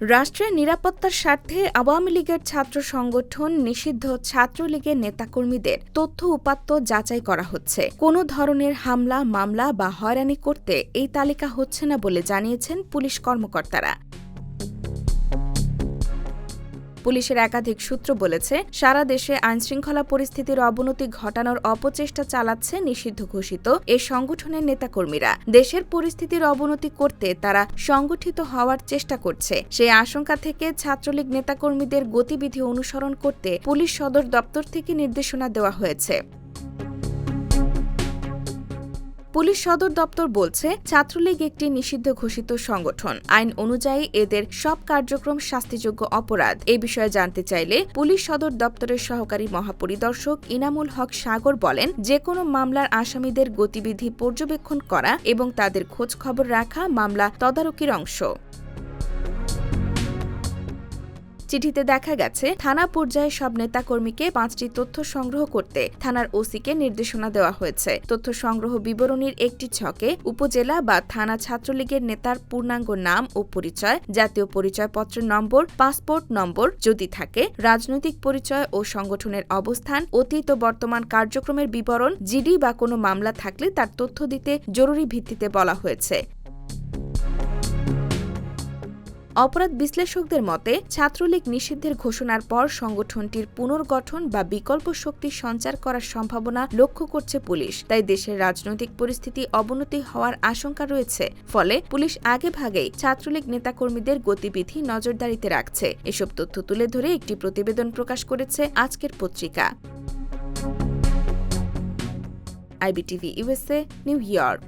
রাষ্ট্রের নিরাপত্তার স্বার্থে আওয়ামী লীগের ছাত্র সংগঠন নিষিদ্ধ ছাত্রলীগের নেতাকর্মীদের তথ্য উপাত্ত যাচাই করা হচ্ছে। কোনো ধরনের হামলা, মামলা বা হয়রানি করতে এই তালিকা হচ্ছে না বলে জানিয়েছেন পুলিশ কর্মকর্তারা। পুলিশের একাধিক সূত্র বলেছে, সারা দেশে আইনশৃঙ্খলা পরিস্থিতির অবনতি ঘটানোর অপচেষ্টা চালাচ্ছে নিষিদ্ধ ঘোষিত এ সংগঠনের নেতাকর্মীরা। দেশের পরিস্থিতির অবনতি করতে তারা সংগঠিত হওয়ার চেষ্টা করছে। সেই আশঙ্কা থেকে ছাত্রলীগ নেতাকর্মীদের গতিবিধি অনুসরণ করতে পুলিশ সদর দপ্তর থেকে নির্দেশনা দেওয়া হয়েছে। পুলিশ সদর দপ্তর বলছে, ছাত্রলীগ একটি নিষিদ্ধ ঘোষিত সংগঠন। আইন অনুযায়ী এদের সব কার্যক্রম শাস্তিযোগ্য অপরাধ। এ বিষয়ে জানতে চাইলে পুলিশ সদর দপ্তরের সহকারী মহাপরিদর্শক ইনামুল হক সাগর বলেন যে কোনো মামলার আসামিদের গতিবিধি পর্যবেক্ষণ করা এবং তাদের খোঁজ খবর রাখা মামলা তদারকির অংশ। চিঠিতে দেখা গেছে, থানা পর্যায়ে সব নেতাকর্মীকে পাঁচটি তথ্য সংগ্রহ করতে থানার ওসিকে নির্দেশনা দেওয়া হয়েছে। তথ্য সংগ্রহ বিবরণীর একটি ছকে উপজেলা বা থানা ছাত্রলীগের নেতার পূর্ণাঙ্গ নাম ও পরিচয়, জাতীয় পরিচয়পত্রের নম্বর, পাসপোর্ট নম্বর যদি থাকে, রাজনৈতিক পরিচয় ও সংগঠনের অবস্থান, অতীত ও বর্তমান কার্যক্রমের বিবরণ, জিডি বা কোনো মামলা থাকলে তার তথ্য দিতে জরুরি ভিত্তিতে বলা হয়েছে। অপরাধ বিশ্লেষকদের মতে, ছাত্রলীগ নিষিদ্ধের ঘোষণার পর সংগঠনটির পুনর্গঠন বা বিকল্প শক্তি সঞ্চার করার সম্ভাবনা লক্ষ্য করছে পুলিশ। তাই দেশের রাজনৈতিক পরিস্থিতি অবনতি হওয়ার আশঙ্কা রয়েছে। ফলে পুলিশ আগে ভাগেই ছাত্রলীগ নেতাকর্মীদের গতিবিধি নজরদারিতে রাখছে। এসব তথ্য তুলে ধরে একটি প্রতিবেদন প্রকাশ করেছে আজকের পত্রিকা। IBTV USA New York.